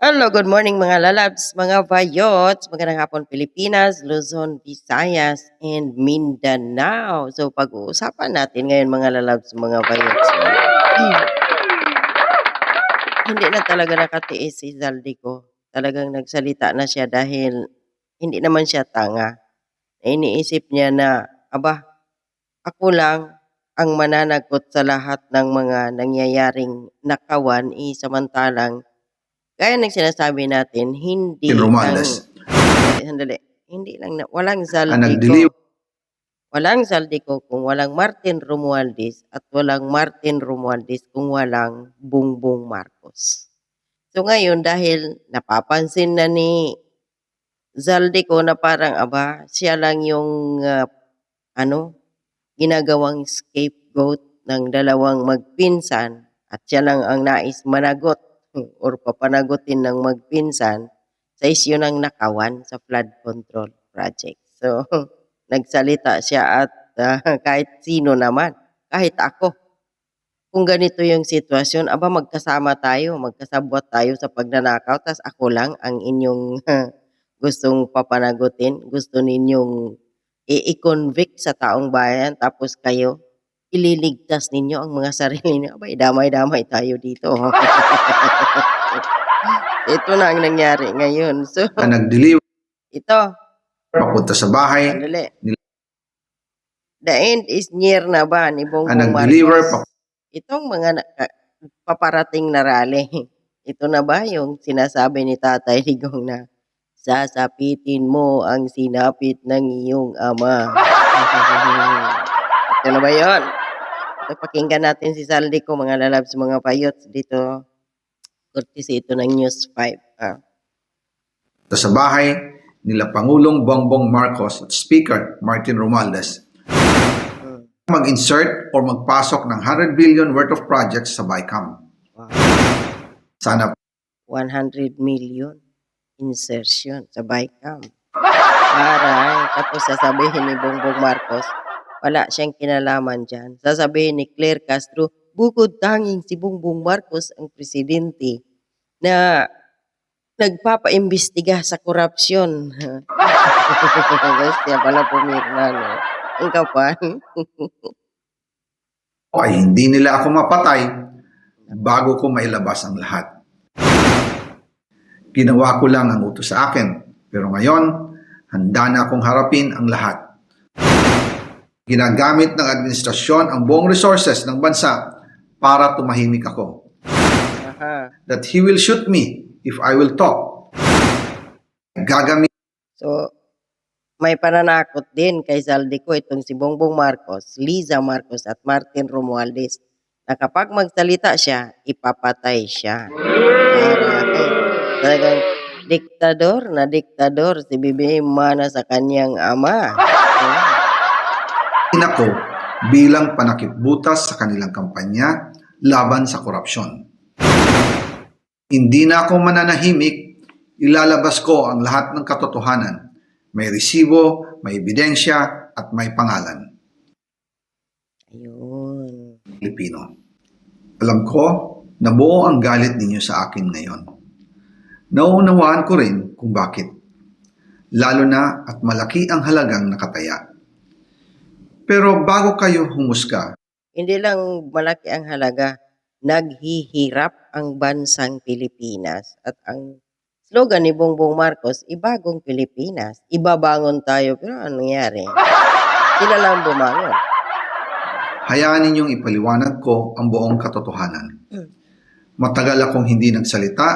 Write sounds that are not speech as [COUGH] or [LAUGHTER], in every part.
Hello, good morning mga lalabs, mga bayots, magandang hapon Pilipinas, Luzon, Visayas, and Mindanao. So pag-uusapan natin ngayon mga lalabs, mga bayots. Hmm. Hindi na talaga nakatiis si Zaldico. Talagang nagsalita na siya dahil hindi naman siya tanga. Iniisip niya na, aba, ako lang ang mananagot sa lahat ng mga nangyayaring nakawan, eh, samantalang Gaya ng sinasabi natin, hindi in lang Romualdez. sandali. Hindi lang na walang Ang Zaldico. nagdeliver Walang Zaldico kung walang Martin Romualdez at walang Martin Romualdez kung walang Bongbong Marcos. So ngayon dahil napapansin na ni Zaldico na parang aba, siya lang yung ah, ano, ginagawang scapegoat ng dalawang magpinsan at siya lang ang nais managot or papanagutin ng magpinsan sa isyu ng nakawan sa flood control project. So, [LAUGHS] nagsalita siya at ah, [LAUGHS] kahit sino naman, kahit ako, kung ganito yung sitwasyon, aba magkasama tayo, magkasabwat tayo sa pagnanakaw, tas ako lang ang inyong [LAUGHS] gustong papanagutin, gusto ninyong i-convict sa taong bayan, tapos kayo, ililigtas ninyo ang mga sarili niyo. Abay, damay-damay tayo dito. [LAUGHS] Ito na ang nangyari ngayon. So, ang nag-deliver ito, papunta sa bahay, sandali. The end is near na ba ni ang Bongbong nag-deliver Marcos? pa- Itong mga na- ka- paparating na rally, [LAUGHS] ito na ba yung sinasabi ni Tatay Ligong na sasapitin mo ang sinapit ng iyong ama? [LAUGHS] ito na ba yun? Ito, pakinggan natin si Saldi ko, mga lalabs, mga payots dito. Courtesy ito ng News 5. Ah. sa bahay nila Pangulong Bongbong Marcos at Speaker Martin Romualdez Mm. mag-insert or magpasok ng 100 billion worth of projects sa BICAM. Wow. Sana 100 million insertion sa BICAM. [LAUGHS] Aray, tapos sasabihin ni Bongbong Marcos, wala siyang kinalaman dyan. Sasabihin ni Claire Castro, bukod tanging si Bongbong Marcos ang presidente na nagpapaimbestiga sa korupsyon. [LAUGHS] Siya pala pumirna, no? Ang kapal. [LAUGHS] ay hindi nila ako mapatay bago ko mailabas ang lahat. Ginawa ko lang ang utos sa akin, pero ngayon, handa na akong harapin ang lahat. Ginagamit ng administrasyon ang buong resources ng bansa para tumahimik ako. Aha. That he will shoot me if I will talk. Gagamit So, may pananakot din kay Zaldico itong si Bongbong Marcos, Liza Marcos at Martin Romualdez na kapag magsalita siya, ipapatay siya. Talagang diktador na diktador si BBM Mana sa kanyang ama. [LAUGHS] Ah, ako bilang panakipbutas sa kanilang kampanya laban sa korupsyon. Hindi na ako mananahimik, ilalabas ko ang lahat ng katotohanan. May resibo, may ebidensya, at may pangalan. Ayun. Pilipino. Alam ko na buo ang galit ninyo sa akin ngayon. Nauunawaan ko rin kung bakit. Lalo na at malaki ang halagang nakataya. Pero bago kayo humusga, Hindi lang malaki ang halaga, naghihirap ang bansang Pilipinas. At ang slogan ni Bongbong Marcos, ibagong Pilipinas. Ibabangon tayo. Pero anong nangyari? Sila lang bumangon. hayaan ninyong ipaliwanag ko ang buong katotohanan. Matagal akong hindi nagsalita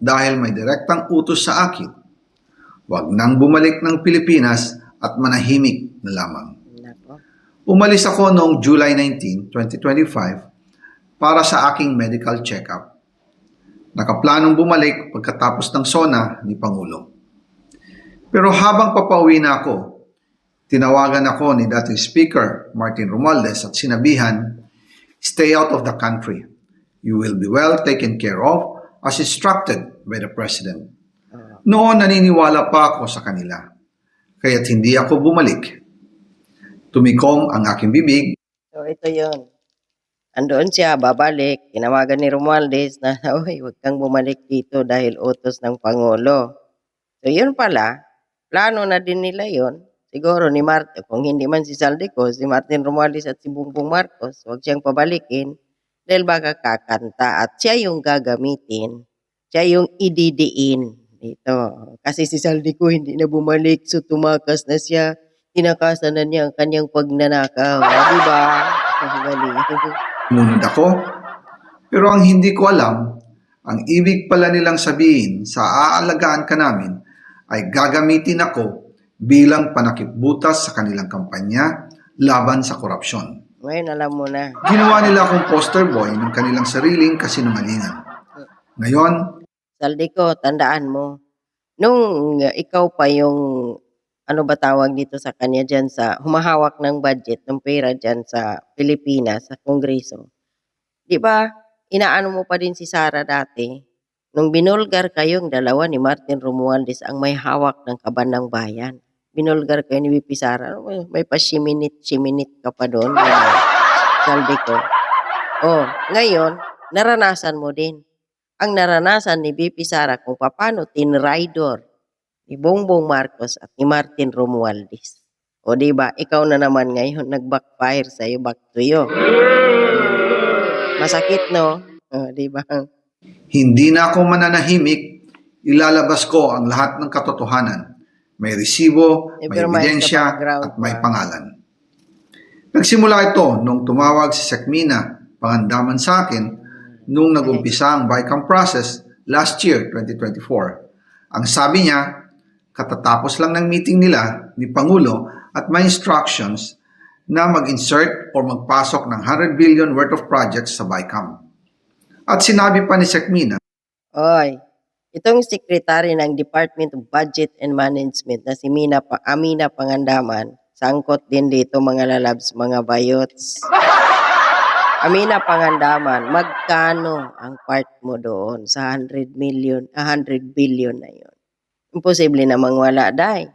dahil may direktang utos sa akin. Huwag nang bumalik ng Pilipinas at manahimik na lamang. Nako. Umalis ako noong July 19, 2025 para sa aking medical check-up. Nakaplanong bumalik pagkatapos ng SONA ni Pangulo. Pero habang papauwi na ako, tinawagan ako ni dating Speaker Martin Romualdez at sinabihan, Stay out of the country. You will be well taken care of as instructed by the President. Noon naniniwala pa ako sa kanila, kaya't hindi ako bumalik. Tumikom ang aking bibig So ito yon. Andoon siya, babalik. Tinawagan ni Romualdez na, [LAUGHS] Uy, huwag kang bumalik dito dahil utos ng Pangulo. So, yun pala, plano na din nila yon Siguro ni Martin, kung hindi man si Saldico, si Martin Romualdez at si Bongbong Marcos, huwag siyang pabalikin dahil baka kakanta at siya yung gagamitin, siya yung ididiin dito. Kasi si Saldico hindi na bumalik, so tumakas na siya, tinakasan na niya ang kanyang pagnanakaw. Di ba? [LAUGHS] Galing. Munod ako. Pero ang hindi ko alam, ang ibig pala nilang sabihin sa aalagaan ka namin ay gagamitin ako bilang panakipbutas sa kanilang kampanya laban sa korupsyon. Ngayon alam mo na. Ginawa nila akong poster boy ng kanilang sariling kasinungalingan. Ngayon, Saldico, tandaan mo, nung ikaw pa yung, ano ba tawag dito sa kanya dyan sa, humahawak ng budget, ng pera dyan sa Pilipinas, sa Kongreso. Di ba, inaano mo pa din si Sara dati, nung binulgar kayong dalawa ni Martin Romualdez ang may hawak ng kaban ng bayan. Binulgar kayo ni VP Sara, may- may pa siminit-siminit ka pa doon. ganun. [LAUGHS] Saldico. Oh, ngayon, naranasan mo din ang naranasan ni BP Sara kung paano tinraidor ni Bongbong Marcos at ni Martin Romualdez. O di ba, ikaw na naman ngayon nag-backfire sa iyo, back to you. Masakit no? O, di ba? hindi na ako mananahimik, ilalabas ko ang lahat ng katotohanan. May resibo, Eh, may ebidensya, at may pa. pangalan. Nagsimula ito nung tumawag si Sekmina, pangandaman sa akin, nung nagumpisa ang BICAM process last year, 2024. Ang sabi niya, katatapos lang ng meeting nila ni Pangulo at may instructions na mag-insert or magpasok ng 100 billion worth of projects sa BICAM. At sinabi pa ni Sekmina, Oy, itong secretary ng Department of Budget and Management na si Mina pa, Amina Pangandaman, sangkot din dito mga lalabs, mga bayots. [LAUGHS] Amina Pangandaman, magkano ang part mo doon sa 100 million, ah, 100 billion na yon? Imposible namang wala, day.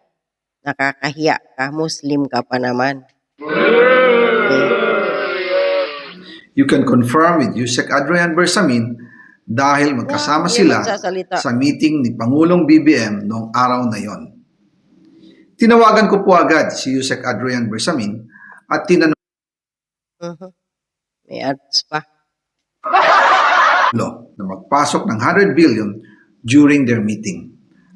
Nakakahiya ka, Muslim ka pa naman. Eh, You can confirm with Yusek Adrian Bersamin dahil magkasama sila sa meeting ni Pangulong BBM noong araw na yon. Tinawagan ko po agad si Yusek Adrian Bersamin at tinanong Mhm. May ads pa. lo na magpasok ng 100 billion during their meeting.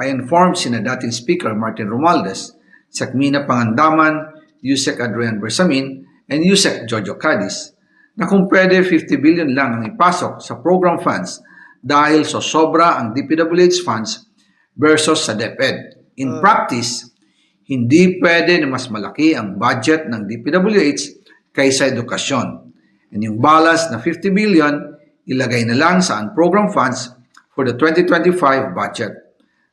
I informed sina dating Speaker Martin Romualdez, Sakmina Pangandaman, Yusek Adrian Bersamin, and Yusek Jojo Cadiz na kung pwede 50 billion lang ang ipasok sa program funds dahil so sobra ang DPWH funds versus sa DepEd. In practice, hindi pwede na mas malaki ang budget ng DPWH kaysa edukasyon. And yung balance na 50 billion, ilagay na lang sa program funds for the 2025 budget.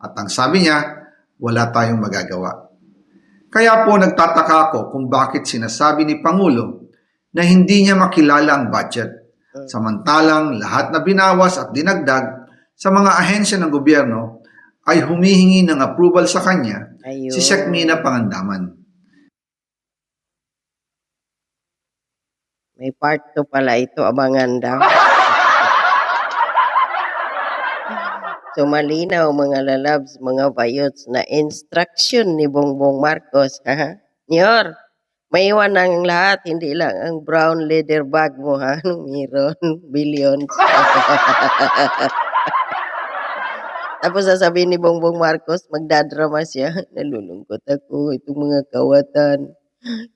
At ang sabi niya, wala tayong magagawa. Kaya po nagtataka ako kung bakit sinasabi ni Pangulo na hindi niya makilala ang budget. Samantalang lahat na binawas at dinagdag sa mga ahensya ng gobyerno ay humihingi ng approval sa kanya Ayun. si Sekmina Pangandaman. May part 2 pala ito, abangan daw. [LAUGHS] so malinaw mga lalabs, mga bayots na instruction ni Bongbong Marcos. Ha? Nyor, may iwan ng lahat, hindi lang ang brown leather bag mo ha. [LAUGHS] Meron? [LAUGHS] Billions. [LAUGHS] Tapos sasabihin ni Bongbong Marcos, magdadrama siya. Nalulungkot ako, itong mga kawatan.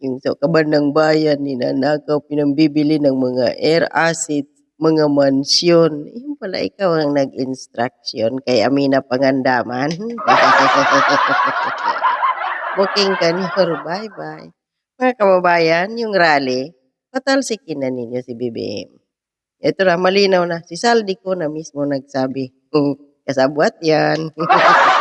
Yung sa kabandang bayan, ninanakaw, pinambibili ng mga air assets, mga mansyon. Yung pala ikaw ang nag-instruction kay Amina Pangandaman. [LAUGHS] Booking ka niyo. Bye-bye. Mga kababayan, yung rally, patalsikin na ninyo si BBM. Ito na, malinaw na. Si Saldi ko na mismo nagsabi. Kasabwat yan. [LAUGHS]